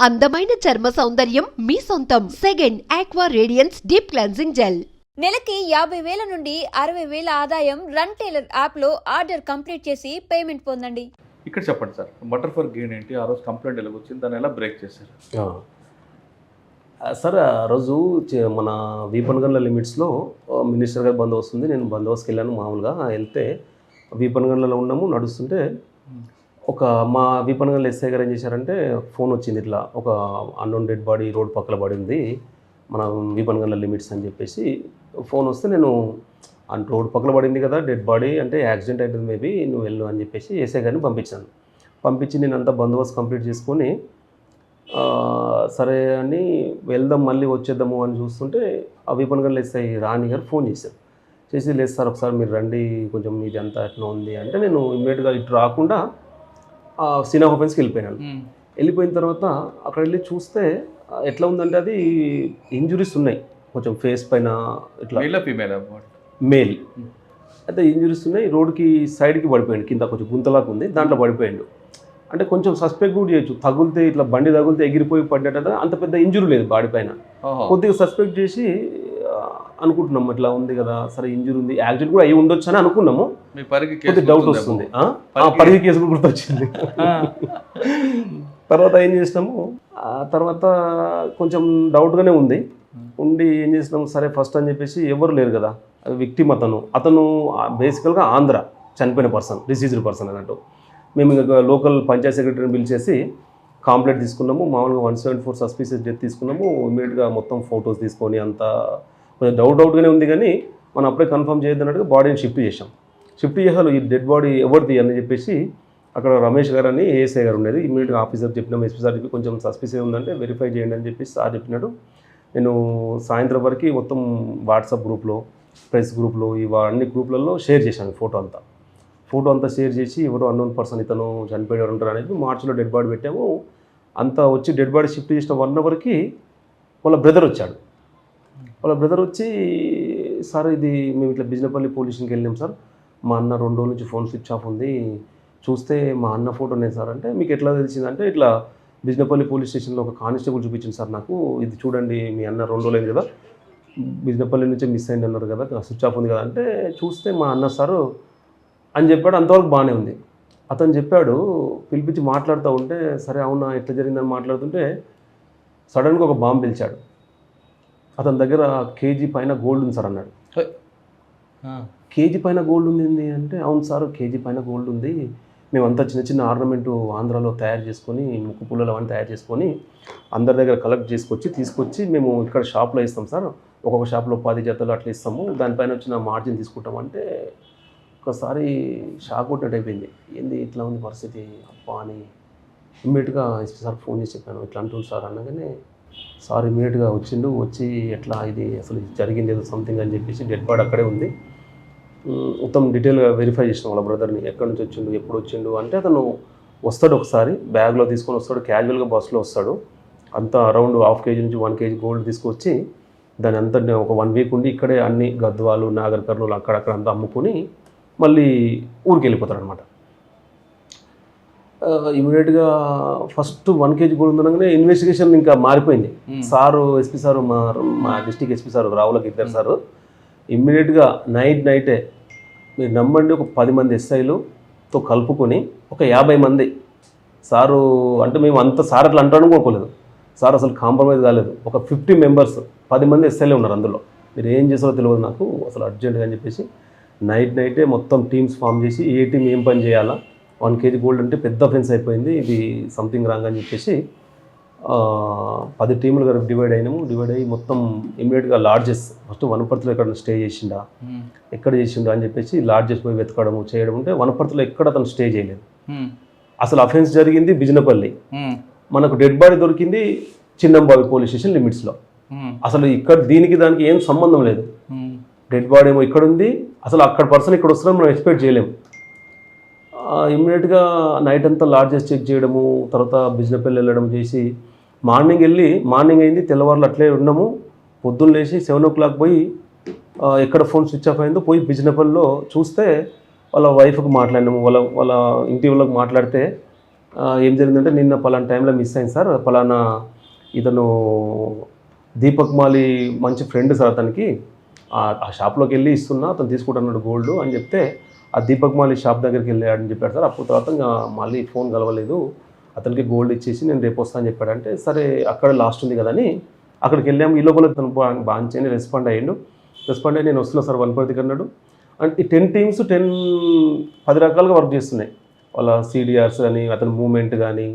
అందమైన చర్మ సౌందర్యం మీ సొంతం. Second aqua radiance deep cleansing gel నెలకి యాభై వేల నుండి అరవై వేల ఆదాయం రన్ టైలర్ యాప్లో ఆర్డర్ కంప్లీట్ చేసి పేమెంట్ పొందండి. ఇక్కడ చెప్పండి సార్ బటర్ ఫర్ గెయిన్ ఏంటి? ఆ రోజు కంప్లైంట్ ఎలా వచ్చింది? దాన్ని ఎలా బ్రేక్ చేశారు? సార్ ఆ రోజు చే- మన వీపన్గండ్ల లిమిట్స్లో ఆ, మినిస్టర్ గారి బందోబస్తు ఉంది. నేను బందోబస్తుకి వెళ్ళాను మామూలుగా. వెళ్తే వీపన్గండ్లలో ఉన్నాము నడుస్తుంటే ఒక మా వీపన్గండ్ల ఎస్ఐ గారు ఏం చేశారంటే ఫోన్ వచ్చింది ఇట్లా ఒక అన్నోన్ డెడ్ బాడీ రోడ్ పక్కల పడింది మన వీపన్గండ్ల లిమిట్స్ అని చెప్పేసి ఫోన్ వస్తే నేను ఆ రోడ్ పక్కల పడింది కదా డెడ్ బాడీ అంటే యాక్సిడెంట్ అవుతుంది మేబీ నువ్వు వెళ్ళు అని చెప్పేసి ఎస్ఐ గారిని పంపించాను. పంపించి నేను అంతా బందోబస్తు కంప్లీట్ చేసుకొని సరే అని వెళ్దాం మళ్ళీ వచ్చేద్దాము అని చూస్తుంటే ఆ విపణగల్ ఎస్ఐ రాణి గారు ఫోన్ చేశారు. చేసి లేదు సార్ ఒకసారి మీరు రండి కొంచెం ఇది అంతా ఎట్లా ఉంది అంటే నేను ఇమ్మీడియట్గా ఇటు రాకుండా సినా ఓపెన్స్కి వెళ్ళిపోయినాను వెళ్ళిపోయిన తర్వాత అక్కడ వెళ్ళి చూస్తే ఎట్లా ఉందంటే అది ఇంజురీస్ ఉన్నాయి. కొంచెం ఫేస్ పైన ఇట్లా మేలా ఫీమేల్ మేల్ అయితే ఇంజురీస్ ఉన్నాయి. రోడ్కి సైడ్కి పడిపోయాడు. కింద కొంచెం గుంతలాగా ఉంది. దాంట్లో పడిపోయాడు. అంటే కొంచెం సస్పెక్ట్ కూడా చేయొచ్చు. తగులితే ఇట్లా బండి తగిలితే ఎగిరిపోయి పడ్డట్టు అంత పెద్ద ఇంజురీ లేదు బాడీ పైన. కొద్దిగా సస్పెక్ట్ చేసి ఆ, అనుకుంటున్నాం ఇట్లా ఉంది కదా సరే ఇంజురీ ఉంది. యాక్సిడెంట్ కూడా అయ్యి ఉండొచ్చు అని అనుకున్నాము. మీ పరిగి డౌట్ వస్తుంది. పరిధి కేసు కూడా గుర్తొచ్చింది. తర్వాత ఏం చేసినాము? ఆ తర్వాత కొంచెం డౌట్గానే ఉంది. ఉండి ఏం చేసినాము? సరే ఫస్ట్ అని చెప్పేసి ఎవరు లేరు కదా. విక్టిమ్ అతను అతను బేసికల్గా ఆంధ్ర చనిపోయిన పర్సన్ డిసీజ్డ్ పర్సన్ అన్నట్టు. మేము ఇంకా లోకల్ పంచాయత్ సెక్రటరీని పిలిచేసి కాంప్లైంట్ తీసుకున్నాము. మామూలుగా one seventy four suspicious death తీసుకున్నాము. ఇమీడియట్గా మొత్తం ఫొటోస్ తీసుకొని అంతా కొంచెం డౌట్ డౌట్గానే ఉంది కానీ మనం అప్పుడే కన్ఫర్మ్ చేయొద్దన్నట్టుగా బాడీని షిఫ్ట్ చేసాం షిఫ్ట్ చేసాలు ఈ డెడ్ బాడీ ఎవరిది అని చెప్పేసి అక్కడ రమేష్ గారు అని ఏఎస్ఐ గారు ఉండేది. ఇమీడియట్గా ఆఫీసర్ చెప్పినాం ఎస్పీ సార్ చెప్పి కొంచెం సస్పిసియస్ ఉందంటే వెరిఫై చేయండి అని చెప్పి సార్ చెప్పినాడు. నేను సాయంత్రం వరకు మొత్తం వాట్సాప్ గ్రూప్లో ప్రెస్ గ్రూప్లో ఇవ అన్ని గ్రూప్లలో షేర్ చేశాను ఫోటో అంతా. ఫోటో అంతా షేర్ చేసి ఎవరో అన్నోన్ పర్సన్ ఇతను చనిపోయాడు ఉంటారు అనేది మార్చిలో డెడ్ బాడీ పెట్టాము. అంతా వచ్చి డెడ్ బాడీ షిఫ్ట్ చేసిన వన్ అవర్కి వాళ్ళ బ్రదర్ వచ్చాడు. వాళ్ళ బ్రదర్ వచ్చి సార్ ఇది మేము ఇట్లా బిజినపల్లి పోలీస్ స్టేషన్కి వెళ్ళాం సార్. మా అన్న రెండు రోజుల నుంచి ఫోన్ స్విచ్ ఆఫ్ ఉంది. చూస్తే మా అన్న ఫోటోనే సార్ అంటే మీకు ఎట్లా తెలిసిందంటే ఇట్లా బిజినపల్లి పోలీస్ స్టేషన్లో ఒక కానిస్టేబుల్ చూపించింది సార్ నాకు. ఇది చూడండి మీ అన్న రెండు రోజులైంది కదా. బిజినపల్లి నుంచి మిస్ అయింది అన్నారు కదా స్విచ్ ఆఫ్ ఉంది కదా. అంటే చూస్తే మా అన్న సారు అని చెప్పాడు అంతవరకు బాగానే ఉంది. అతను చెప్పాడు పిలిపించి మాట్లాడుతూ ఉంటే సరే అవునా ఎట్లా జరిగిందని మాట్లాడుతుంటే సడన్గా ఒక బాంబు పిలిచాడు. అతని దగ్గర కేజీ పైన గోల్డ్ ఉంది సార్ అన్నాడు. కేజీ పైన గోల్డ్ ఉంది అంటే అవును సార్ కేజీ పైన గోల్డ్ ఉంది. మేమంతా చిన్న చిన్న ఆర్నమెంటు ఆంధ్రాలో తయారు చేసుకొని ముక్కు పుల్లలు అవన్నీ తయారు చేసుకొని అందరి దగ్గర కలెక్ట్ చేసుకొచ్చి తీసుకొచ్చి మేము ఇక్కడ షాప్లో ఇస్తాం సార్. ఒక్కొక్క షాప్లో పది జతలు అట్లా ఇస్తాము. దానిపైన వచ్చిన మార్జిన్ తీసుకుంటాం అంటే ఒకసారి షాక్ కొట్టినట్టు అయిపోయింది. ఏంది ఇట్లా ఉంది పరిస్థితి? అప్ప అని ఇమ్మీడియట్గా ఎస్పీ సార్ ఫోన్ చేసి చెప్పాను. ఇట్లా అంటుంది సార్ అనగానే సార్ ఇమ్మీడియట్గా వచ్చిండు. వచ్చి ఎట్లా ఇది అసలు జరిగింది ఏదో సంథింగ్ అని చెప్పేసి డెడ్ బాడీ అక్కడే ఉంది. మొత్తం డీటెయిల్గా వెరిఫై చేసిన వాళ్ళ బ్రదర్ని ఎక్కడి నుంచి వచ్చిండు ఎప్పుడు వచ్చిండు అంటే అతను వస్తాడు ఒకసారి బ్యాగ్లో తీసుకొని వస్తాడు క్యాజువల్గా బస్సులో వస్తాడు. అంతా అరౌండ్ హాఫ్ కేజీ నుంచి వన్ కేజీ గోల్డ్ తీసుకొచ్చి దాని అంతా ఒక వన్ వీక్ ఉండి ఇక్కడే అన్ని గద్వాలు నాగర్ కర్నూలు అక్కడక్కడ అంతా అమ్ముకొని మళ్ళీ ఊరికి వెళ్ళిపోతాడు అనమాట ఇమీడియట్గా ఫస్ట్ వన్ కేజీ గోల్డ్ ఉందనగానే ఇన్వెస్టిగేషన్ ఇంకా మారిపోయింది. సారు ఎస్పీ సారు మా మా డిస్టిక్ ఎస్పీ సారు రావులకి ఇద్దరు సారు. ఇమ్మీడియట్గా నైట్ నైటే మీరు నమ్మండి ఒక పది మంది ఎస్ఐలుతో కలుపుకొని ఒక యాభై మంది. సారు అంటే మేము అంత సార్ అట్లా అంటాను అనుకోలేదు సార్ అసలు కాంప్రమైజ్ కాలేదు. ఒక ఫిఫ్టీ మెంబర్స్ పది మంది ఎస్ఐలే ఉన్నారు అందులో. మీరు ఏం చేసారో తెలియదు నాకు అసలు అర్జెంటుగా అని చెప్పేసి నైట్ నైటే మొత్తం టీమ్స్ ఫామ్ చేసి ఏ టీం ఏం పని చేయాలా? వన్ కేజీ గోల్డ్ అంటే పెద్ద ఫెన్స్ అయిపోయింది ఇది సంథింగ్ రాంగ్ అని చెప్పేసి పది టీములుగా డివైడ్ అయినాము. డివైడ్ అయ్యి మొత్తం ఇమ్మీడియట్గా లాడ్జెస్ ఫస్ట్ వనపర్తిలో ఎక్కడ స్టే చేసిండా? ఎక్కడ చేసిండా అని చెప్పేసి లాడ్జెస్ పోయి వెతకడము చేయడం అంటే వనపర్తిలో ఎక్కడ అతను స్టే చేయలేదు. అసలు అఫెన్స్ జరిగింది బిజినపల్లి. మనకు డెడ్ బాడీ దొరికింది చిన్నంబావి పోలీస్ స్టేషన్ లిమిట్స్లో అసలు ఇక్కడ దీనికి దానికి ఏం సంబంధం లేదు. డెడ్ బాడీ ఏమో ఇక్కడ ఉంది. అసలు అక్కడ పర్సన్ ఇక్కడ వస్తున్నారని మనం ఎక్స్పెక్ట్ చేయలేము. ఇమ్మీడియట్గా నైట్ అంతా లాడ్జెస్ చెక్ చేయడము తర్వాత బిజినపల్లి వెళ్ళడం చేసి మార్నింగ్ వెళ్ళి మార్నింగ్ అయింది తెల్లవారులు అట్లే ఉన్నాము. పొద్దున్న లేచి సెవెన్ ఓ క్లాక్ పోయి ఎక్కడ ఫోన్ స్విచ్ ఆఫ్ అయిందో పోయి బిజినపల్లిలో చూస్తే వాళ్ళ వైఫ్కి మాట్లాడినాము. వాళ్ళ వాళ్ళ ఇంటి వాళ్ళకి మాట్లాడితే ఏం జరిగిందంటే నిన్న పలానా టైంలో మిస్ అయింది సార్. పలానా ఇతను దీపక్ మాలి మంచి ఫ్రెండ్ సార్ అతనికి. ఆ ఆ షాప్లోకి వెళ్ళి ఇస్తున్నా అతను తీసుకుంటున్నాడు గోల్డ్ అని చెప్తే ఆ దీపక్ మాలి షాప్ దగ్గరికి వెళ్ళాడని చెప్పాడు సార్. అప్పుడు తర్వాత ఇంకా మళ్ళీ ఫోన్ కలవలేదు. అతనికి గోల్డ్ ఇచ్చేసి నేను రేపు వస్తాను అని చెప్పాడంటే సరే అక్కడ లాస్ట్ ఉంది కదని అక్కడికి వెళ్ళాము. ఈ లోపల తను బాగా రెస్పాండ్ అయ్యిండు. రెస్పాండ్ అయ్యి నేను వస్తున్నా సార్ వన్ దగ్గర అన్నాడు అంటే ఈ టెన్ టీమ్స్ టెన్ పది రకాలుగా వర్క్ చేస్తున్నాయి. వాళ్ళ సీడిఆర్స్ కానీ అతని మూమెంట్ కానీ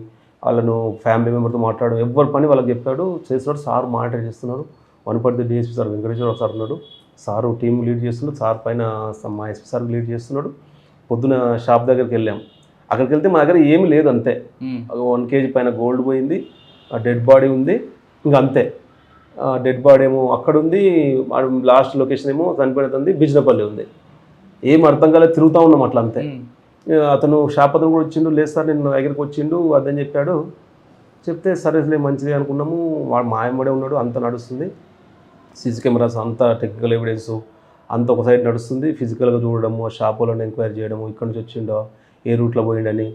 వాళ్ళను ఫ్యామిలీ మెంబర్తో మాట్లాడు ఎవరి పని వాళ్ళకి చెప్పాడు చేస్తున్నాడు. సార్ మానిటర్ చేస్తున్నాడు Wanaparthy DSP sir Venkateswara sir ఉన్నాడు. సారు టీం లీడ్ చేస్తున్నాడు. సార్ పైన మా ఎస్పీ సార్ లీడ్ చేస్తున్నాడు. పొద్దున షాప్ దగ్గరికి వెళ్ళాం. అక్కడికి వెళ్తే మా దగ్గర ఏమీ లేదు అంతే. వన్ కేజీ పైన గోల్డ్ పోయింది డెడ్ బాడీ ఉంది ఇంకా అంతే. డెడ్ బాడీ ఏమో అక్కడ ఉంది లాస్ట్ లొకేషన్ ఏమో చనిపోయినది బిజినపల్లి ఉంది. ఏం అర్థం కాలేదు తిరుగుతూ ఉన్నాం అట్లా అంతే. అతను షాప్ అతను కూడా వచ్చిండు లేదు సార్ నేను నా దగ్గరికి వచ్చిండు అదని చెప్పాడు. చెప్తే సరేలే మంచిది అనుకున్నాము వాడు మాయమ్మడే ఉన్నాడు అంత నడుస్తుంది. సీసీ కెమెరాస్ అంత టెక్నికల్ ఎవిడెన్స్ అంత ఒక సైడ్ నడుస్తుంది ఫిజికల్గా చూడడము ఆ షాప్ వాళ్ళని ఎంక్వైరీ చేయడము ఇక్కడ నుంచి వచ్చిండో ఏ రూట్లో పోయిండని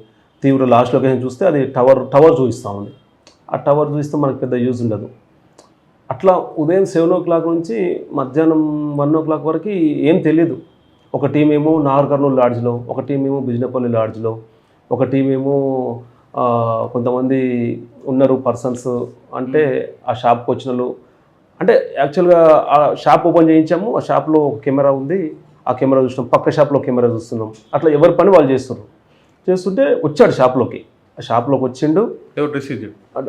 తీవ్ర లాస్ట్ లొకేషన్ చూస్తే అది టవర్ టవర్ చూపిస్తూ ఉంది. ఆ టవర్ చూస్తే మనకు పెద్ద యూజ్ ఉండదు. అట్లా ఉదయం సెవెన్ ఓ క్లాక్ నుంచి మధ్యాహ్నం వన్ ఓ క్లాక్ వరకు ఏం తెలియదు ఒక టీం ఏమో నాగర్ కర్నూలు లాడ్జ్లో ఒక టీం ఏమో బిజినపల్లి లాడ్జ్లో ఒక టీం ఏమో కొంతమంది ఉన్నారు పర్సన్స్ అంటే ఆ షాప్కి వచ్చిన అంటే యాక్చువల్గా ఆ షాప్ ఓపెన్ చేయించాము ఆ షాప్లో ఒక కెమెరా ఉంది ఆ కెమెరా చూసినాం పక్క షాప్లో కెమెరా చూస్తున్నాం. అట్లా ఎవరి పని వాళ్ళు చేస్తున్నారు. చేస్తుంటే వచ్చాడు షాప్లోకి. ఆ షాప్లోకి వచ్చిండు.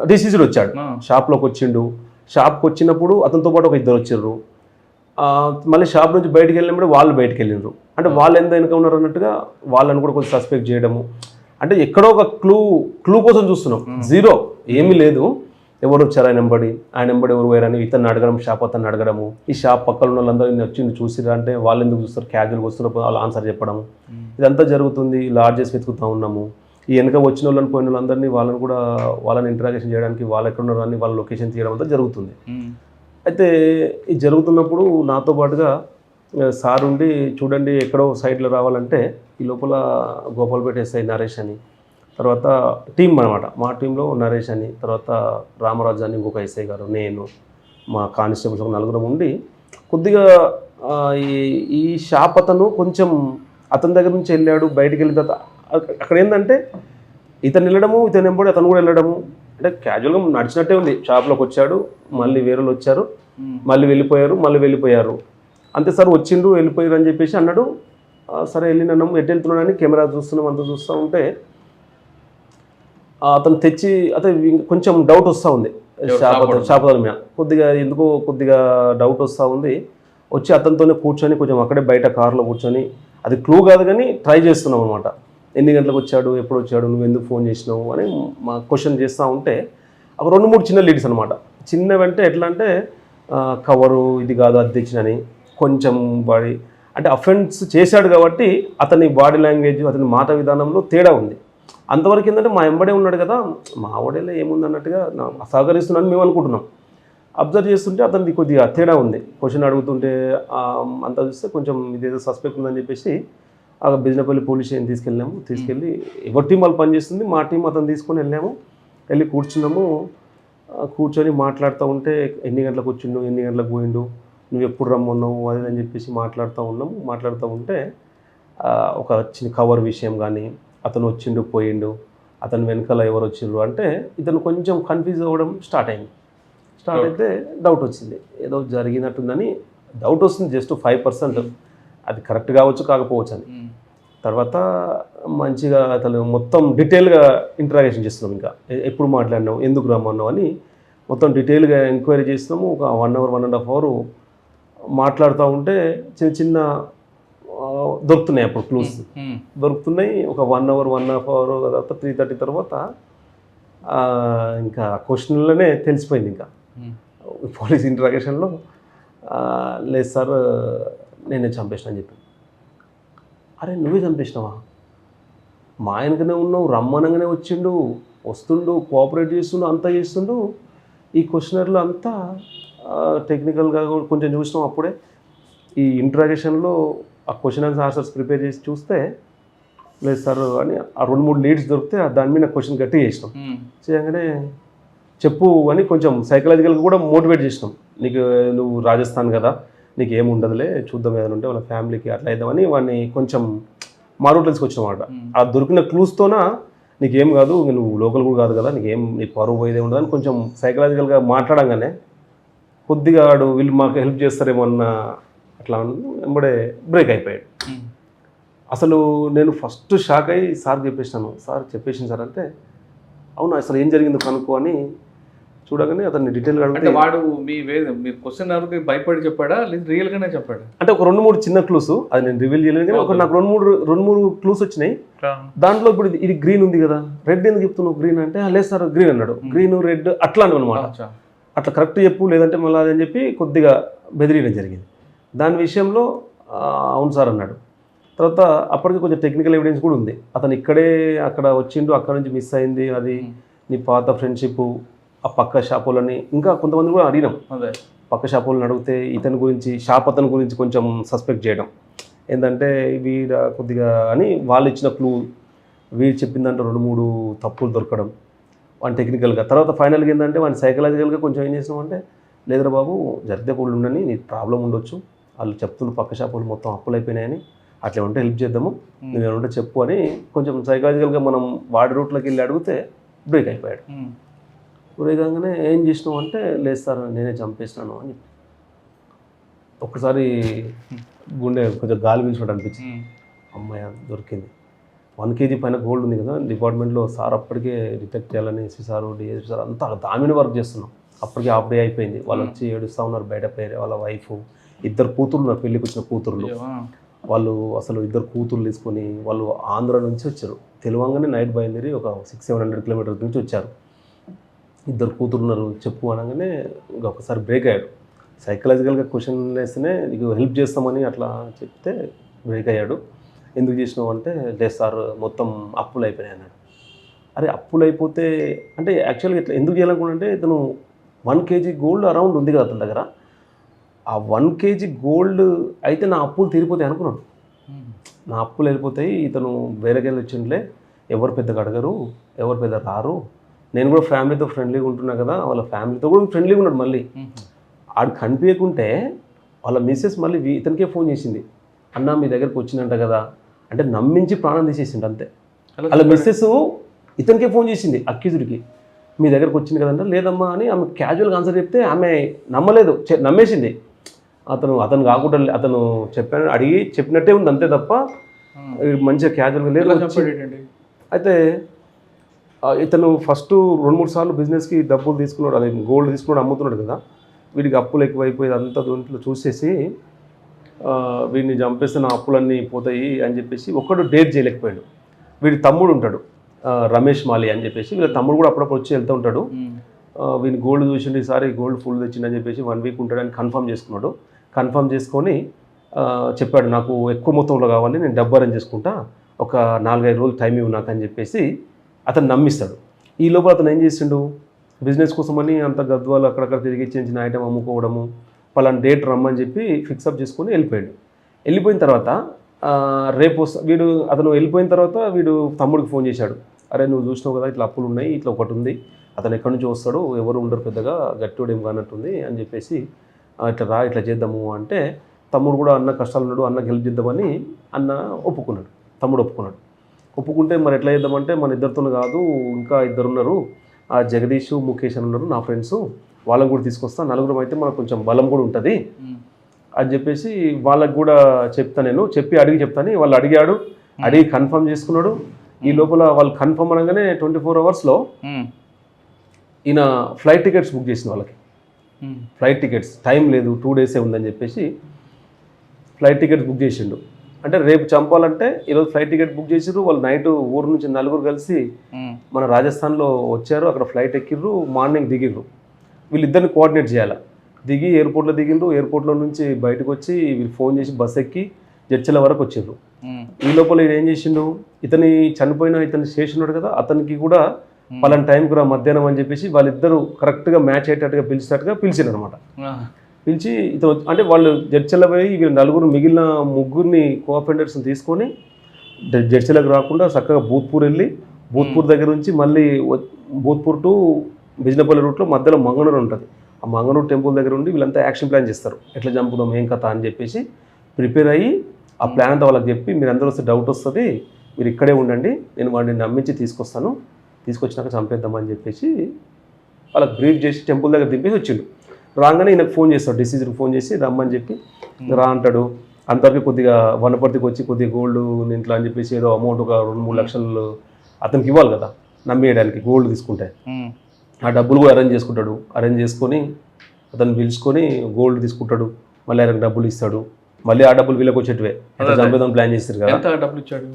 డిసీజ్డ్ వచ్చాడు. షాప్లోకి వచ్చిండు. షాప్కి వచ్చినప్పుడు అతనితో పాటు ఒక ఇద్దరు వచ్చిర్రు. ఆ, మళ్ళీ షాప్ నుంచి బయటికి వెళ్ళినప్పుడు వాళ్ళు బయటికి వెళ్ళిండ్రు అంటే వాళ్ళు ఎంత వెనక ఉన్నారు అన్నట్టుగా వాళ్ళని కూడా కొంచెం సస్పెక్ట్ చేయడము. అంటే ఎక్కడో ఒక క్లూ క్లూ కోసం చూస్తున్నాం. జీరో. ఏమీ లేదు. ఎవరు వచ్చారు? ఆయన ఎంబడి ఆయన ఎంబడి ఎవరు పోయారని ఇతన్ని అడగడం షాప్ అతన్ని అడగడము. ఈ షాప్ పక్కన ఉన్న వాళ్ళందరూ ఈయన వచ్చి చూసిరా అంటే వాళ్ళు ఎందుకు చూస్తారు? క్యాజువల్గా వస్తున్నప్పుడు వాళ్ళు ఆన్సర్ చెప్పడం ఇదంతా జరుగుతుంది లాడ్జెస్ వెతుకుతూ ఉన్నాము. ఈ వెనక వచ్చిన వాళ్ళని పోయిన వాళ్ళందరినీ వాళ్ళని కూడా వాళ్ళని ఇంటరాగేషన్ చేయడానికి వాళ్ళు ఎక్కడ ఉన్నారో అని వాళ్ళ లొకేషన్ తీయడం అంతా జరుగుతుంది. అయితే ఇది జరుగుతున్నప్పుడు నాతో పాటుగా సార్ ఉండి చూడండి ఎక్కడో సైడ్లో రావాలంటే ఈ లోపల గోపాల్పేట ఎస్ఐ నరేష్ అని తర్వాత టీం అనమాట మా టీంలో నరేష్ అని తర్వాత రామరాజు అని ఇంకొక ఎస్ఐ గారు నేను మా కానిస్టేబుల్స్ ఒక నలుగురం ఉండి కొద్దిగా ఈ ఈ షాప్ అతను కొంచెం అతని దగ్గర నుంచి వెళ్ళాడు బయటికి వెళ్ళిన తర్వాత అక్క- అక్కడ ఏంటంటే ఇతను వెళ్ళడము ఇతను వెంబడి అతను కూడా వెళ్ళడము. అంటే క్యాజువల్గా నడిచినట్టే ఉంది. షాప్లోకి వచ్చాడు మళ్ళీ వేరే వాళ్ళు వచ్చారు మళ్ళీ వెళ్ళిపోయారు మళ్ళీ వెళ్ళిపోయారు. అంతే సార్ వచ్చిండు వెళ్ళిపోయారు అని చెప్పేసి అన్నాడు. "ఆ, సరే వెళ్ళినాము ఎటు వెళ్తున్నాడని కెమెరా చూస్తున్నాం అంత చూస్తూ ఉంటే అతను తెచ్చి ఇంక కొంచెం డౌట్ వస్తూ ఉంది. ఎవరు? షాప్ షాప్ అతను- షాప్ అతని మీద. కొద్దిగా ఎందుకో కొద్దిగా డౌట్ వస్తూ ఉంది. వచ్చి అతనితోనే కూర్చొని కొంచెం అక్కడే బయట కార్లో కూర్చొని అది క్లూ కాదు కానీ ట్రై చేస్తున్నాం అనమాట ఎన్ని గంటలకు వచ్చాడు ఎప్పుడు వచ్చాడు నువ్వు ఎందుకు ఫోన్ చేసినావు అని మా క్వశ్చన్ చేస్తూ ఉంటే ఒక రెండు మూడు చిన్న లీడ్స్ అనమాట చిన్నవంటే ఎట్లా అంటే కవరు ఇది కాదు అధ్యక్షుడని కొంచెం బాడీ అంటే అఫెన్స్ చేశాడు కాబట్టి అతని బాడీ లాంగ్వేజ్ అతని మాట విధానంలో తేడా ఉంది. అంతవరకు ఏంటంటే మా ఎంబడే ఉన్నాడు కదా మా ఆవిడలో ఏముంది అన్నట్టుగా సహకరిస్తున్నాను మేము అనుకుంటున్నాం. అబ్జర్వ్ చేస్తుంటే అతనికి కొద్దిగా తేడా ఉంది. క్వశ్చన్ అడుగుతుంటే అంతా చూస్తే కొంచెం ఇదేదో సస్పెక్ట్ ఉందని చెప్పేసి ఆ బిజినపల్లి పోలీస్ స్టేషన్ తీసుకెళ్ళాము. తీసుకెళ్ళి ఎవరి టీం వాళ్ళు పనిచేస్తుంది మా టీం అతను తీసుకొని వెళ్ళాము. వెళ్ళి కూర్చున్నాము. కూర్చొని మాట్లాడుతూ ఉంటే ఎన్ని గంటలకు వచ్చిండు ఎన్ని గంటలకు పోయిండు నువ్వు ఎప్పుడు రమ్మన్నావు అది అని చెప్పేసి మాట్లాడుతూ ఉన్నాము. మాట్లాడుతూ ఉంటే ఒక చిన్న కవర్ విషయం కానీ అతను వచ్చిండు పోయిండు. అతను వెనకాల ఎవరు వచ్చిండ్రు అంటే ఇతను కొంచెం కన్ఫ్యూజ్ అవ్వడం స్టార్ట్ అయింది. స్టార్ట్ అయితే డౌట్ వచ్చింది. ఏదో జరిగినట్టుందని డౌట్ వస్తుంది జస్ట్ ఫైవ్ పర్సెంట్ అది కరెక్ట్ కావచ్చు కాకపోవచ్చు అని. తర్వాత మంచిగా అతను మొత్తం డీటెయిల్గా ఇంటరాగేషన్ చేస్తున్నాం ఇంకా. ఎప్పుడు మాట్లాడినావు ఎందుకు రమ్మన్నావు అని మొత్తం డీటెయిల్గా ఎంక్వైరీ చేస్తున్నాము. ఒక one hour one and half hour మాట్లాడుతూ ఉంటే చిన్న చిన్న దొరుకుతున్నాయి అప్పుడు క్లూస్ దొరుకుతున్నాయి. ఒక one hour one half hour తర్వాత త్రీ థర్టీ తర్వాత ఇంకా క్వశ్చన్లోనే తెలిసిపోయింది ఇంకా. పోలీస్ ఇంటరాగేషన్లో లేదు సార్ నేనే చంపేసిన అని చెప్పి అరే నువ్వే చంపేసినావా? మా ఆయనకనే ఉన్నావు రమ్మనంగానే వచ్చిండు వస్తుండు కోఆపరేట్ చేస్తుండు అంతా చేస్తుండు. ఈ క్వశ్చనర్లో అంతా టెక్నికల్గా కొంచెం చూసినాం అప్పుడే. ఈ ఇంట్రాగేషన్లో ఆ క్వశ్చన్ అండ్ ఆన్సర్స్ ప్రిపేర్ చేసి చూస్తే లేదు సార్ అని ఆ రెండు మూడు లీడ్స్ దొరికితే దాని మీద క్వశ్చన్ గట్టి చేసినాం. చేయగానే చెప్పు అని కొంచెం సైకలాజికల్గా కూడా మోటివేట్ చేసినాం. నీకు నువ్వు రాజస్థాన్ కదా నీకు ఏమి ఉండదులే చూద్దాం ఏదైనా ఉంటే వాళ్ళ ఫ్యామిలీకి అట్లా అయిద్దామని వాడిని కొంచెం మా రూట్ తీసుకొచ్చిన మాట ఆ దొరికిన క్లూస్తోన నీకేం కాదు నువ్వు లోకల్ కూడా కాదు కదా నీకేం నీ పరువు పోయేదే ఉండదు అని కొంచెం సైకలాజికల్గా మాట్లాడంగానే కొద్దిగా వాడు వీళ్ళు మాకు హెల్ప్ చేస్తారేమో అన్న అట్లా వెంబడే బ్రేక్ అయిపోయాడు. అసలు నేను ఫస్ట్ షాక్ అయ్యి సార్ చెప్పేసినాను సార్ చెప్పేసింది సార్ అంటే అవును అసలు ఏం జరిగిందో కనుక్కో అని చూడగానే అతన్ని డీటెయిల్గా అడిగితే వాడు మీ వే మీరు క్వశ్చన్ అడిగి భయపడి చెప్పాడా లేదు రియల్ గానే చెప్పాడా? అంటే ఒక రెండు మూడు చిన్న క్లూస్ అది నేను రివీల్ చేయలేదు కానీ ఒక నాకు రెండు మూడు రెండు మూడు క్లూస్ వచ్చినాయి. దాంట్లో ఇప్పుడు ఇది- ఇది గ్రీన్ ఉంది కదా రెడ్ ఎందుకు చెప్తున్నావు గ్రీన్ అంటే "ఆ, లేదు సార్ గ్రీన్ అన్నాడు. గ్రీన్ రెడ్ అట్లా అనమాట. అట్లా కరెక్ట్ చెప్పు లేదంటే మళ్ళీ అదని చెప్పి కొద్దిగా బెదిరియడం జరిగింది. దాని విషయంలో "ఆ, అవును సార్ అన్నాడు. తర్వాత అప్పటికి కొంచెం టెక్నికల్ ఎవిడెన్స్ కూడా ఉంది. అతను ఇక్కడే అక్కడ వచ్చిండు అక్కడ నుంచి మిస్ అయింది. అది నీ పాత ఫ్రెండ్షిప్ ఆ పక్క షాపులని ఇంకా కొంతమంది కూడా అడిగినాం. అదే. పక్క షాపులను అడిగితే ఇతని గురించి షాప్ అతని గురించి కొంచెం సస్పెక్ట్ చేయడం. ఏంటంటే వీడ కొద్దిగా అని వాళ్ళు ఇచ్చిన క్లూ వీడు చెప్పిందంటే రెండు మూడు తప్పులు దొరకడం. వాని టెక్నికల్గా తర్వాత ఫైనల్గా ఏంటంటే వాడిని సైకలాజికల్గా కొంచెం ఏం చేసినాం అంటే లేదురా బాబు జరిగితే కూడా ఉండని నీ ప్రాబ్లం ఉండొచ్చు. వాళ్ళు చెప్తున్న పక్క షాపులు మొత్తం అప్పులు అయిపోయినాయని అట్లా ఉంటే హెల్ప్ చేద్దాము. నువ్వు ఉంటే చెప్పు అని కొంచెం సైకలాజికల్గా మనం వాడి రూట్లోకి వెళ్ళి అడిగితే బ్రేక్ అయిపోయాడు. బ్రేక్ కాగానే ఏం చేసినావు అంటే లేదు సార్ నేనే చంపేసినాను అని చెప్పి. ఒక్కసారి గుండె కొంచెం గాలి పీల్చినట్టు అనిపించింది. అమ్మాయి దొరికింది. వన్ కేజీ పైన గోల్డ్ ఉంది కదా డిపార్ట్మెంట్లో సార్ అప్పటికే డిటెక్ట్ చేయాలని ఎస్పీ సార్ డిఎస్పీ సార్ అంతా దామిని వర్క్ చేస్తున్నాం. అప్పటికే హాఫ్ డే అయిపోయింది. వాళ్ళు వచ్చి ఏడుస్తూ ఉన్నారు బయట పేరే వాళ్ళ వైఫ్ ఇద్దరు కూతుర్లు ఉన్నారు పెళ్ళికి వచ్చిన కూతుర్లు. వాళ్ళు అసలు ఇద్దరు కూతుర్లు తీసుకొని వాళ్ళు ఆంధ్ర నుంచి వచ్చారు. తెలివంగానే నైట్ బయలుదేరి ఒక సిక్స్ సెవెన్ హండ్రెడ్ కిలోమీటర్స్ నుంచి వచ్చారు. ఇద్దరు కూతురు ఉన్నారు చెప్పు అనగానే ఒకసారి బ్రేక్ అయ్యాడు. సైకలాజికల్గా క్వశ్చన్ వేస్తేనే నీకు హెల్ప్ చేస్తామని అట్లా చెప్తే బ్రేక్ అయ్యాడు. ఎందుకు చేసినావు అంటే లేదు సార్ మొత్తం అప్పులు అయిపోయినాయి అన్నాడు. అరే అప్పులు అయిపోతే అంటే యాక్చువల్గా ఇట్లా ఎందుకు చేయాలనుకుంటే ఇతను వన్ కేజీ గోల్డ్ అరౌండ్ ఉంది కదా అతని దగ్గర. ఆ వన్ కేజీ గోల్డ్ అయితే నా అప్పులు తీరిపోతాయి అనుకున్నాడు. ఉమ్. నా అప్పులు వెళ్ళిపోతాయి ఇతను వేరేకెళ్ళి వచ్చిండ్లే ఎవరు పెద్దగా అడగరు ఎవరు పెద్ద రారు. నేను కూడా ఫ్యామిలీతో ఫ్రెండ్లీగా ఉంటున్నా కదా వాళ్ళ ఫ్యామిలీతో కూడా ఫ్రెండ్లీగా ఉన్నాడు మళ్ళీ. ఆడు కనిపించకుంటే వాళ్ళ మిస్సెస్ మళ్ళీ ఇతనికే ఫోన్ చేసింది. అన్న మీ దగ్గరకు వచ్చిందంట కదా. అంటే నమ్మించి ప్రాణం తీసేసిండు అంతే. వాళ్ళ మిస్సెస్ ఇతనికే ఫోన్ చేసింది అక్యూజుడికి. మీ దగ్గరకు వచ్చింది కదంటే లేదమ్మా అని ఆమె క్యాజువల్గా ఆన్సర్ చెప్తే ఆమె నమ్మలేదు నమ్మేసింది. అతను అతను కాకుండా అతను చెప్పాను అడిగి చెప్పినట్టే ఉంది అంతే తప్ప మంచిగా క్యాజువల్గా లేదు అయితే ఇతను ఫస్ట్ రెండు మూడు సార్లు బిజినెస్కి డబ్బులు తీసుకున్నాడు అదే గోల్డ్ తీసుకున్నాడు అమ్ముతున్నాడు కదా. వీడికి అప్పులు ఎక్కువైపోయి అంతా దీంట్లో చూసేసి వీడిని చంపేస్తే నా అప్పులన్నీ పోతాయి అని చెప్పేసి ఒక్కడు డేట్ చేయలేకపోయాడు. వీడి తమ్ముడు ఉంటాడు రమేష్ మాలి అని చెప్పేసి వీళ్ళ తమ్ముడు కూడా అప్పుడప్పుడు వచ్చి వెళ్తూ ఉంటాడు. వీని గోల్డ్ చూసిండి ఈసారి గోల్డ్ ఫుల్ తెచ్చిండని చెప్పేసి వన్ వీక్ ఉంటాడని కన్ఫర్మ్ చేసుకున్నాడు. కన్ఫర్మ్ చేసుకొని చెప్పాడు నాకు ఎక్కువ మొత్తంలో కావాలి నేను డబ్బు అరేంజ్ చేసుకుంటా ఒక నాలుగైదు రోజులు టైం ఇవ్వు నాకు అని చెప్పేసి అతను నమ్మిస్తాడు. ఈ లోపల అతను ఏం చేసిండు? బిజినెస్ కోసమని అంత గద్వాలు అక్కడక్కడ తిరిగి చిన్న ఐటమ్ అమ్ముకోవడము పలానా డేట్ రమ్మని చెప్పి ఫిక్సప్ చేసుకొని వెళ్ళిపోయాడు. వెళ్ళిపోయిన తర్వాత రేపు వీడు అతను వెళ్ళిపోయిన తర్వాత వీడు తమ్ముడికి ఫోన్ చేశాడు. అరే నువ్వు చూసినావు కదా ఇట్లా అప్పులు ఉన్నాయి ఇట్లా ఒకటి ఉంది. అతను ఎక్కడి నుంచి వస్తాడు ఎవరు ఉండరు పెద్దగా గట్టివాడు ఏం కానట్టుంది అని చెప్పేసి ఇట్లా రా ఇట్లా చేద్దాము అంటే తమ్ముడు కూడా అన్న కష్టాలు ఉన్నాడు అన్నకి హెల్ప్ చేద్దామని అన్న ఒప్పుకున్నాడు తమ్ముడు ఒప్పుకున్నాడు. ఒప్పుకుంటే మరి ఎట్లా చేద్దామంటే మన ఇద్దరితో కాదు ఇంకా ఇద్దరు ఉన్నారు ఆ జగదీష్ ముఖేష్ అని ఉన్నారు నా ఫ్రెండ్స్ వాళ్ళని కూడా తీసుకొస్తా నలుగురం అయితే మనకు కొంచెం బలం కూడా ఉంటుంది. అని చెప్పేసి వాళ్ళకి కూడా చెప్తా నేను చెప్పి అడిగి చెప్తాను వాళ్ళు అడిగాడు. అడిగి కన్ఫర్మ్ చేసుకున్నాడు. ఈ లోపల వాళ్ళు కన్ఫర్మ్ అనగానే ట్వంటీ ఫోర్ అవర్స్లో. ఈయన ఫ్లైట్ టికెట్స్ బుక్ చేసిన వాళ్ళకి. Flight tickets. టైం లేదు టూ డేసే ఉందని చెప్పేసి ఫ్లైట్ టికెట్స్ బుక్ చేసిండు. అంటే రేపు చంపాలంటే ఈరోజు ఫ్లైట్ టికెట్ బుక్ చేసిర్రు వాళ్ళు నైట్ ఊరు నుంచి నలుగురు కలిసి ఉమ్. మన రాజస్థాన్లో వచ్చారు అక్కడ ఫ్లైట్ ఎక్కిర్రు మార్నింగ్ దిగిర్రు. వీళ్ళిద్దరిని కోఆర్డినేట్ చేయాలి. దిగి ఎయిర్పోర్ట్లో దిగిండ్రు ఎయిర్పోర్ట్లో నుంచి బయటకు వచ్చి వీళ్ళు ఫోన్ చేసి బస్ ఎక్కి జడ్చల వరకు వచ్చిర్రు. ఉమ్. ఈ లోపల ఏం చేసిండు ఇతని చనిపోయిన ఇతని స్టేషన్ ఉన్నాడు కదా అతనికి కూడా పలానా టైంకి రా మధ్యాహ్నం అని చెప్పేసి వాళ్ళిద్దరూ కరెక్ట్గా మ్యాచ్ అయ్యేటట్టుగా పిలిచేటట్టుగా పిలిచిరు అనమాట. పిలిచి ఇతను అంటే వాళ్ళు జడ్చల్ల పోయి వీళ్ళు నలుగురు మిగిలిన ముగ్గురిని కోఆపరేటర్స్ని తీసుకొని జడ్చీలకు రాకుండా చక్కగా భూత్పూర్ వెళ్ళి భూత్పూర్ దగ్గర నుంచి మళ్ళీ భూత్పూర్ టు బిజినపల్లి రూట్లో మధ్యలో మంగళూరు ఉంటుంది. ఆ మంగళూరు టెంపుల్ దగ్గర ఉండి వీళ్ళంతా యాక్షన్ ప్లాన్ చేస్తారు. ఎట్లా చంపుదాం ఏం కథ అని చెప్పేసి ప్రిపేర్ అయ్యి ఆ ప్లాన్ అంతా వాళ్ళకి చెప్పి మీరు అందరూ వస్తే డౌట్ వస్తుంది మీరు ఇక్కడే ఉండండి నేను వాడిని నమ్మించి తీసుకొస్తాను తీసుకొచ్చినాక చంపేద్దామని చెప్పేసి వాళ్ళకి బ్రీఫ్ చేసి టెంపుల్ దగ్గర దింపేసి వచ్చిండు. రాగానే ఈయనకు ఫోన్ చేస్తాడు డిసీజర్కి ఫోన్ చేసి రమ్మని చెప్పి రా అంటాడు. అంతవరకు కొద్దిగా వనపర్తికి వచ్చి కొద్దిగా గోల్డ్ ఇంట్లో అని చెప్పేసి ఏదో అమౌంట్ ఒక రెండు మూడు లక్షలు అతనికి ఇవ్వాలి కదా నమ్మేయడానికి గోల్డ్ తీసుకుంటే. ఆ డబ్బులు కూడా అరేంజ్ చేసుకుంటాడు. అరేంజ్ చేసుకొని అతను పిలుచుకొని గోల్డ్ తీసుకుంటాడు. మళ్ళీ ఆయనకు డబ్బులు ఇస్తాడు. మళ్ళీ ఆ డబ్బులు వీళ్ళకి వచ్చేటివే. అదే. చంపేదాం ప్లాన్ చేస్తారు కదా. డబ్బులు ఇచ్చాడు?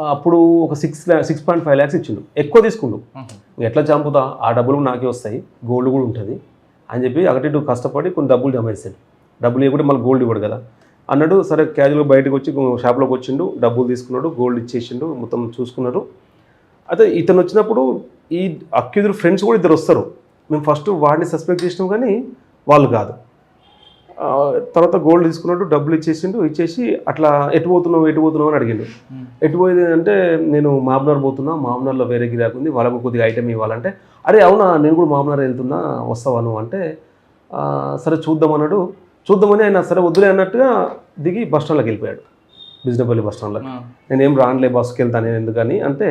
అప్పుడు ఒక six six point five lakhs ఇచ్చిండు. ఎక్కువ తీసుకుండు. ఎట్లా చంపుతా? ఆ డబ్బులు నాకే వస్తాయి. గోల్డ్ కూడా ఉంటుంది. అని చెప్పి అకటి ఇటు కష్టపడి కొన్ని డబ్బులు జమ చేశాడు డబ్బులు ఇవ్వకుండా మళ్ళీ గోల్డ్ ఇవ్వడు కదా. అన్నాడు సరే క్యాజువల్గా బయటకు వచ్చి షాప్లోకి వచ్చిండు. డబ్బులు తీసుకున్నాడు. గోల్డ్ ఇచ్చేసిండు. మొత్తం చూసుకున్నారు. అయితే ఇతను వచ్చినప్పుడు ఈ అక్యూజర్ ఫ్రెండ్స్ కూడా ఇద్దరు వస్తారు. మేము ఫస్ట్ వాడిని సస్పెక్ట్ చేసినాం కానీ వాళ్ళు కాదు. తర్వాత గోల్డ్ తీసుకున్నాడు డబ్బులు ఇచ్చేసిండు ఇచ్చేసి అట్లా ఎటు పోతున్నావు ఎటు పోతున్నావు అని అడిగిండు. ఎటు పోయేది అంటే నేను మామనార్ పోతున్నా మామనార్లో వేరే గిరాకు ఉంది వాళ్ళకు కొద్దిగా ఐటమ్ ఇవ్వాలంటే అరే అవునా నేను కూడా మామనార్ వెళ్తున్నా వస్తావా నువ్వు అంటే "ఆ, సరే చూద్దాం అన్నాడు. చూద్దామని ఆయన సరే వద్దులే అన్నట్టుగా దిగి బస్ స్టాండ్లోకి వెళ్ళిపోయాడు. బిజినపల్లి బస్ స్టాండ్లోకి నేను ఏం రానులే బస్కి వెళ్తాను ఎందుకని అంటే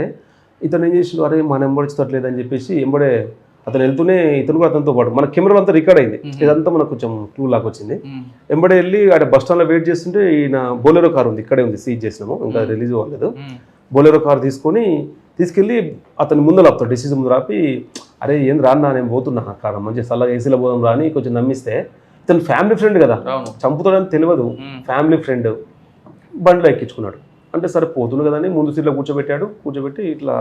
ఇతను ఏం చేసిండు అరే మన ఎంబడి ఇచ్చట్లేదు అని చెప్పేసి ఎంబడే అతను వెళ్తూనే ఇతను కూడా అతనితో పాటు. మన కెమెరాలో అంతా రికార్డ్ అయింది. ఇదంతా మనకు కొంచెం టూ లాగా వచ్చింది. ఎంబడే వెళ్ళి ఆడ బస్ స్టాండ్లో వెయిట్ చేస్తుంటే ఈయన బోలెరో కార్ ఉంది. ఇక్కడే ఉంది సీజ్ చేసినాము. ఇంకా రిలీజ్ అవ్వలేదు. బోలెరో కార్ తీసుకొని తీసుకెళ్ళి అతని ముందు ఆపుతాడు డిసీజ్ ముందు ఆపి అరే ఏం రాన్నా నేను పోతున్నా కార్ మంచి చల్లగా ఏసీలో పోదాం రాని కొంచెం నమ్మిస్తే ఇతను ఫ్యామిలీ ఫ్రెండ్ కదా. చంపుతాడని తెలియదు. ఫ్యామిలీ ఫ్రెండ్ బండిలో ఎక్కించుకున్నాడు. అంటే సరే పోతుంది కదని ముందు సీట్లో కూర్చోబెట్టాడు. కూర్చోబెట్టి ఇట్లా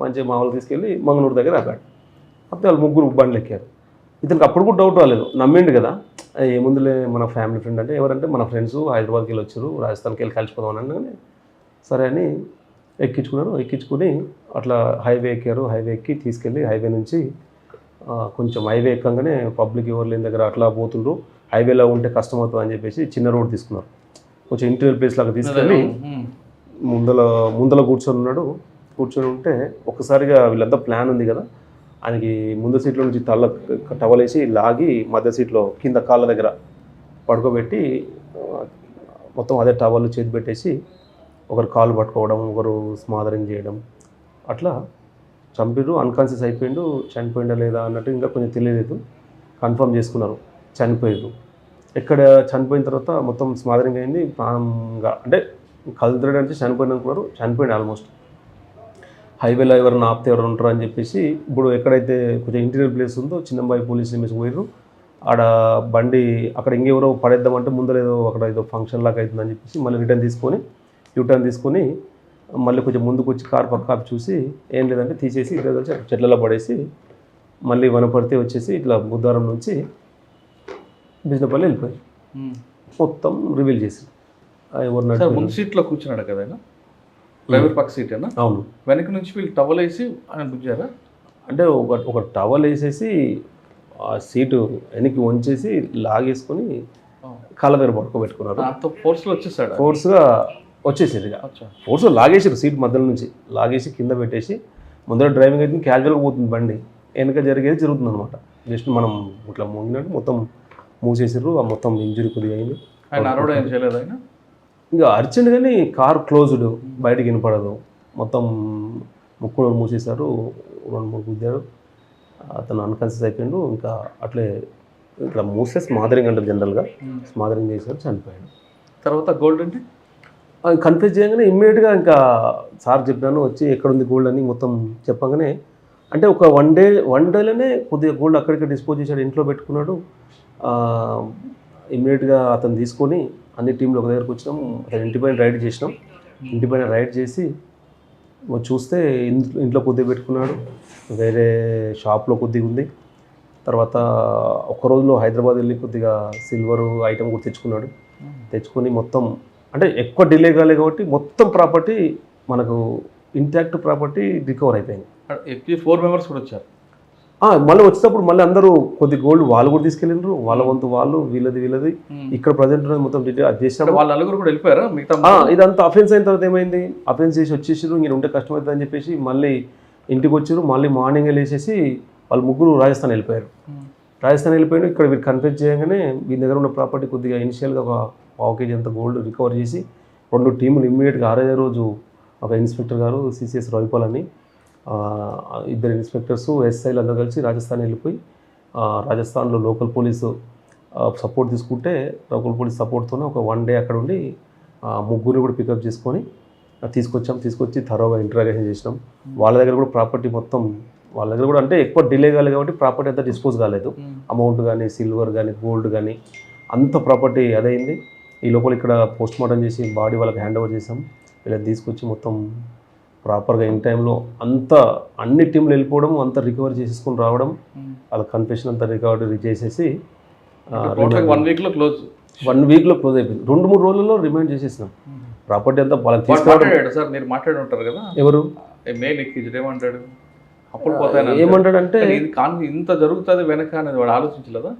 మంచిగా మామూలు తీసుకెళ్ళి మంగళూరు దగ్గర ఆపాడు. అప్పుడు వాళ్ళు ముగ్గురు బండ్లు ఎక్కారు. ఇతనికి అప్పుడు కూడా డౌట్ రాలేదు. నమ్మిండు కదా. ఏముందులే మన ఫ్యామిలీ ఫ్రెండ్ అంటే ఎవరంటే మన ఫ్రెండ్స్ హైదరాబాద్కి వెళ్ళి వచ్చారు రాజస్థాన్కి వెళ్ళి కలిసిపోదాం అనగానే సరే అని ఎక్కించుకున్నారు. ఎక్కించుకుని అట్లా హైవే ఎక్కారు. హైవే ఎక్కి తీసుకెళ్ళి హైవే నుంచి కొంచెం హైవే ఎక్కగానే పబ్లిక్ ఎవరు లేని దగ్గర అట్లా పోతుండ్రు. హైవేలో ఉంటే కష్టం అవుతుంది అని చెప్పేసి చిన్న రోడ్ తీసుకున్నారు. కొంచెం ఇంటీరియర్ ప్లేస్ లాగా తీసుకెళ్ళి ముందల ముందల కూర్చొని ఉన్నాడు. కూర్చొని ఉంటే ఒక్కసారిగా వీళ్ళంతా ప్లాన్ ఉంది కదా. ఆయనకి ముందు సీట్లో నుంచి తల్ల టవలేసి లాగి మధ్య సీట్లో కింద కాళ్ళ దగ్గర పడుకోబెట్టి మొత్తం అదే టవల్ చేతి పెట్టేసి ఒకరు కాలు పట్టుకోవడం ఒకరు స్మాదరింగ్ చేయడం అట్లా చంపిడు అన్కాన్షియస్ అయిపోయిండు. చనిపోయిండా లేదా అన్నట్టు ఇంకా కొంచెం తెలియలేదు. కన్ఫర్మ్ చేసుకున్నారు. చనిపోయారు ఎక్కడ చనిపోయిన తర్వాత మొత్తం స్మాదరింగ్ అయింది. ప్రాణంగా అంటే కలుద్రడు అంటే చనిపోయిన అనుకున్నారు చనిపోయింది ఆల్మోస్ట్ హైవేలో ఎవరైనా ఆపితే ఎవరు ఉంటారు అని చెప్పేసి ఇప్పుడు ఎక్కడైతే కొంచెం ఇంటీరియర్ ప్లేస్ ఉందో చిన్నంబాయి పోలీస్ నిమిషం పోయారు ఆడ బండి అక్కడ ఇంకెవరో పడేద్దామంటే ముందర ఏదో అక్కడ ఏదో ఫంక్షన్ లాగా అవుతుందని చెప్పేసి మళ్ళీ రిటర్న్ తీసుకొని యూటర్న్ తీసుకొని మళ్ళీ కొంచెం ముందుకు వచ్చి కార్ పక్క చూసి ఏం లేదంటే తీసేసి కలిసి అక్కడ చెట్లలో పడేసి మళ్ళీ వనపడితే వచ్చేసి ఇట్లా బుద్ధారం నుంచి బిజినపల్లి వెళ్ళిపోయి మొత్తం రివీల్ చేసి. ఎవరు సీట్లో కూర్చున్నాడు కదా డ్రైవర్ పక్క సీట్ ఏనా అవును. వెనక నుంచి వీళ్ళు టవల్ వేసి ఆయన గుజ్జారా అంటే ఒక ఒక టవల్ వేసేసి ఆ సీటు వెనక్కి వంచేసి లాగేసుకొని కాళ్ళ దగ్గర పడుకోబెట్టుకున్నారు. అంత ఫోర్స్లో వచ్చేసాడు? ఫోర్స్గా వచ్చేసేది ఇక. అచ్చా. ఫోర్స్ లాగేసారు సీట్ మధ్యలో నుంచి. లాగేసి కింద పెట్టేసి ముందర డ్రైవింగ్ అయితే క్యాజువల్గా పోతుంది బండి. వెనక జరిగేది జరుగుతుంది అనమాట జస్ట్ మనం ఇట్లా మూగినట్టు మొత్తం మూసేసారు ఆ మొత్తం ఇంజురీ కొద్దిగా అయింది. ఆయన అరవడం ఏం చేయలేదు ఆయన? ఇంకా అర్జెంట్ కానీ కార్ క్లోజ్డ్ బయటకి వినపడదు. మొత్తం ముక్కుడు మూసేశారు రెండు మూడు గుద్దారు. అతను అన్కాన్షియస్ అయిపోయిండు ఇంకా అట్లే ఇట్లా మూసే స్మాదరింగ్ అంటారు జనరల్గా స్మాదరింగ్ చేశారు చనిపోయాడు. తర్వాత గోల్డ్ అంటే? కన్ఫ్యూజ్ చేయగానే ఇమ్మీడియట్గా ఇంకా సార్ చెప్పాను వచ్చి ఎక్కడుంది గోల్డ్ అని మొత్తం చెప్పగానే అంటే ఒక వన్ డే వన్ డేలోనే కొద్దిగా గోల్డ్ అక్కడికి డిస్పోజ్ చేశాడు ఇంట్లో పెట్టుకున్నాడు. ఇమ్మీడియట్గా అతను తీసుకొని అన్ని టీంలు ఒక దగ్గరకు వచ్చినాం అతను ఇంటిపైన రైడ్ చేసినాం. ఇంటి పైన రైడ్ చేసి చూస్తే ఇంట్లో ఇంట్లో కొద్దిగా పెట్టుకున్నాడు వేరే షాప్లో కొద్దిగా ఉంది. తర్వాత ఒక రోజులో హైదరాబాద్ వెళ్ళి కొద్దిగా సిల్వర్ ఐటమ్ కూడా తెచ్చుకున్నాడు. తెచ్చుకొని మొత్తం అంటే ఎక్కువ డిలే కాలే కాబట్టి మొత్తం ప్రాపర్టీ మనకు ఇంటాక్ట్ ప్రాపర్టీ రికవర్ అయిపోయింది. ఫోర్ మెంబర్స్ కూడా వచ్చారు. మళ్ళీ వచ్చేటప్పుడు మళ్ళీ అందరూ కొద్ది గోల్డ్ వాళ్ళు కూడా తీసుకెళ్ళిండ్రు. వాళ్ళ వంతు వాళ్ళు వీళ్ళది వీళ్ళది. ఇక్కడ ప్రజెంట్ మొత్తం డీటెయిల్ అది అంటే చేసినాము వాళ్ళ నలుగురు కూడా వెళ్ళిపోయారా? మిగతా ఇదంతా అఫెన్స్ అయిన తర్వాత ఏమైంది? అఫెన్స్ చేసి వచ్చేసారు ఇంక ఉంటే కష్టం అవుతుంది అని చెప్పేసి మళ్ళీ ఇంటికి వచ్చారు మళ్ళీ మార్నింగ్ వెళ్ళేసేసి వాళ్ళు ముగ్గురు రాజస్థాన్ వెళ్ళిపోయారు. రాజస్థాన్ వెళ్ళిపోయారు ఇక్కడ వీరు కన్ఫ్యూజ్ చేయగానే వీరి దగ్గర ఉన్న ప్రాపర్టీ కొద్దిగా ఇనిషియల్గా ఒక పావు కేజీ అంత గోల్డ్ రికవర్ చేసి రెండు టీములు ఇమ్మీడియట్గా ఆరో రోజు ఒక ఇన్స్పెక్టర్ గారు సిసిఎస్ రవిపాల్ అని ఇద్దరు ఇన్స్పెక్టర్స్ ఎస్ఐలు అందరూ కలిసి రాజస్థాన్ వెళ్ళిపోయి రాజస్థాన్లో లోకల్ పోలీసు సపోర్ట్ తీసుకుంటే లోకల్ పోలీస్ సపోర్ట్తోనే ఒక వన్ డే అక్కడ ఉండి ముగ్గురిని కూడా పికప్ చేసుకొని తీసుకొచ్చాం. తీసుకొచ్చి థరోగా ఇంటరాగేషన్ చేసినాం. వాళ్ళ దగ్గర కూడా ప్రాపర్టీ మొత్తం వాళ్ళ దగ్గర కూడా అంటే ఎక్కువ డిలే కాలేదు కాబట్టి ప్రాపర్టీ అంతా డిస్పోజ్ కాలేదు. అమౌంట్ కానీ సిల్వర్ కానీ గోల్డ్ కానీ అంత ప్రాపర్టీ అదైంది ఈ లోపల ఇక్కడ పోస్ట్ మార్టం చేసి బాడీ వాళ్ళకి హ్యాండ్ ఓవర్ చేసాం. వీళ్ళని తీసుకొచ్చి మొత్తం ప్రాపర్గా ఇన్ టైంలో అంత అన్ని టీంలు వెళ్ళిపోవడం అంతా రికవర్ చేసేసుకొని రావడం. వాళ్ళ కన్ఫెషన్ అంతా రికవరీ చేసేసి వన్ వీక్లో క్లోజ్ వన్ వీక్లో క్లోజ్ అయిపోయింది. రెండు మూడు రోజుల్లో రిమైండ్ చేసేసినాం. ప్రాపర్టీ అంతా వాళ్ళకి తీసుకురావడం సార్ మీరు మాట్లాడి ఉంటారు కదా? ఎవరు? మెయిల్ ఎక్కించడు ఏమంటాడు అప్పులు పోతాయని ఏమంటాడంటే అంటే ఇది కాన్ ఇంత జరుగుతుంది వెనక అనేది వాడు ఆలోచించలేదా?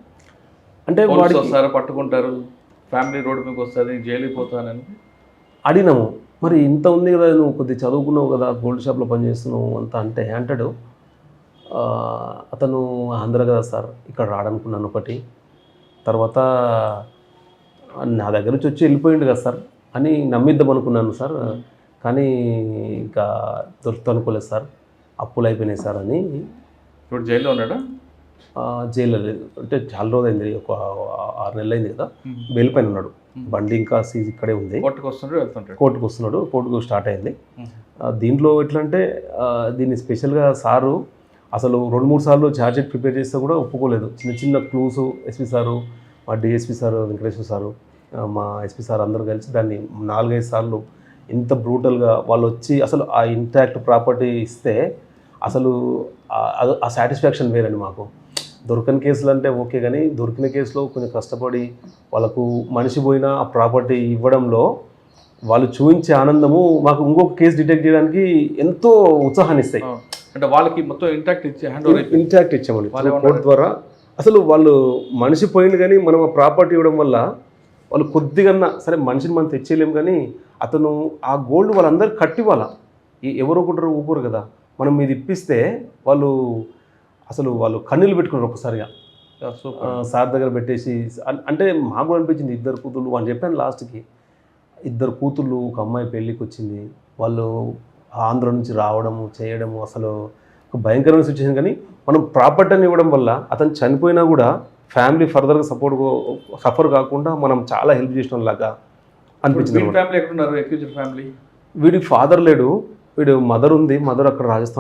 అంటే వాడికి వస్తారు పట్టుకుంటారు ఫ్యామిలీ రోడ్డు మీకు వస్తుంది జైలుకి పోతానని. అడిగినాము. మరి ఇంత ఉంది కదా నువ్వు కొద్ది చదువుకున్నావు కదా గోల్డ్ షాప్లో పనిచేస్తున్నావు అంత అంటే అంటాడు. "ఆ, అతను ఆంధ్ర కదా సార్ ఇక్కడ రాడనుకున్నాను ఒకటి. తర్వాత నా దగ్గర నుంచి వచ్చి వెళ్ళిపోయిండు కదా సార్ అని నమ్మిద్దాం అనుకున్నాను సార్. కానీ ఇంకా దొరుకుతా అనుకోలేదు సార్. అప్పులు అయిపోయినాయి సార్ అని. ఇప్పుడు జైల్లో ఉన్నాడా? జైల్లో లేదు. అంటే చాలా రోజైంది ఒక ఆరు నెలలు అయింది కదా. బెయిల్ పైన ఉన్నాడు బండి ఇంకా సీజ్ ఇక్కడే ఉంది. కోర్టుకు వెళ్తుంటాడు. కోర్టుకు వస్తున్నాడు కోర్టుకు స్టార్ట్ అయింది. దీంట్లో ఎట్లా అంటే ఆ, దీన్ని స్పెషల్గా సారు అసలు రెండు మూడు సార్లు ఛార్జ్షీట్ ప్రిపేర్ చేస్తే కూడా ఒప్పుకోలేదు. చిన్న చిన్న క్లూస్ ఎస్పీ సారు మా డిఎస్పీ సారు వెంకటేశ్వర సారు మా ఎస్పీ సార్ అందరూ కలిసి దాన్ని నాలుగైదు సార్లు ఇంత బ్రూటల్గా వాళ్ళు వచ్చి అసలు ఆ ఇంటాక్ట్ ప్రాపర్టీ ఇస్తే అసలు ఆ సాటిస్ఫాక్షన్ వేరండి మాకు. దొరకని కేసులు అంటే ఓకే కానీ దొరికిన కేసులో కొంచెం కష్టపడి వాళ్ళకు మనిషి పోయిన ఆ ప్రాపర్టీ ఇవ్వడంలో వాళ్ళు చూపించే ఆనందము మాకు ఇంకొక కేసు డిటెక్ట్ చేయడానికి ఎంతో ఉత్సాహాన్ని ఇస్తాయి. అంటే వాళ్ళకి మొత్తం ఇంటాక్ట్ ఇచ్చి ఇంటాక్ట్ ఇచ్చామండి వాళ్ళు? కోర్టు ద్వారా అసలు వాళ్ళు మనిషి పోయింది కానీ మనం ఆ ప్రాపర్టీ ఇవ్వడం వల్ల వాళ్ళు కొద్దిగా సరే మనిషిని మనం తెచ్చేయలేం కానీ అతను ఆ గోల్డ్ వాళ్ళందరూ కట్టివ్వాలా ఈ- ఎవరో ఒకటి ఊపురు కదా మనం ఇది ఇప్పిస్తే వాళ్ళు అసలు వాళ్ళు కన్నీళ్ళు పెట్టుకున్నారు ఒకసారిగా సార్ దగ్గర పెట్టేసి అన్- అంటే మాకు కూడా అనిపించింది ఇద్దరు కూతుళ్ళు అని చెప్పాను లాస్ట్కి. ఇద్దరు కూతుళ్ళు ఒక అమ్మాయి పెళ్ళికి వచ్చింది. వాళ్ళు ఆంధ్ర నుంచి రావడము చేయడము అసలు ఒక భయంకరమైన సిచ్యువేషన్ కానీ మనం ప్రాపర్టీని ఇవ్వడం వల్ల అతను చనిపోయినా కూడా ఫ్యామిలీ ఫర్దర్గా సపోర్ట్ సఫర్ కాకుండా మనం చాలా హెల్ప్ చేసిన లాగా అనిపించింది. ఫ్యామిలీ ఎక్కడున్నారు? ఫ్యామిలీ? వీడి ఫాదర్ లేడు. వీడు మదర్ ఉంది. మదర్ అక్కడ రాజస్థాన్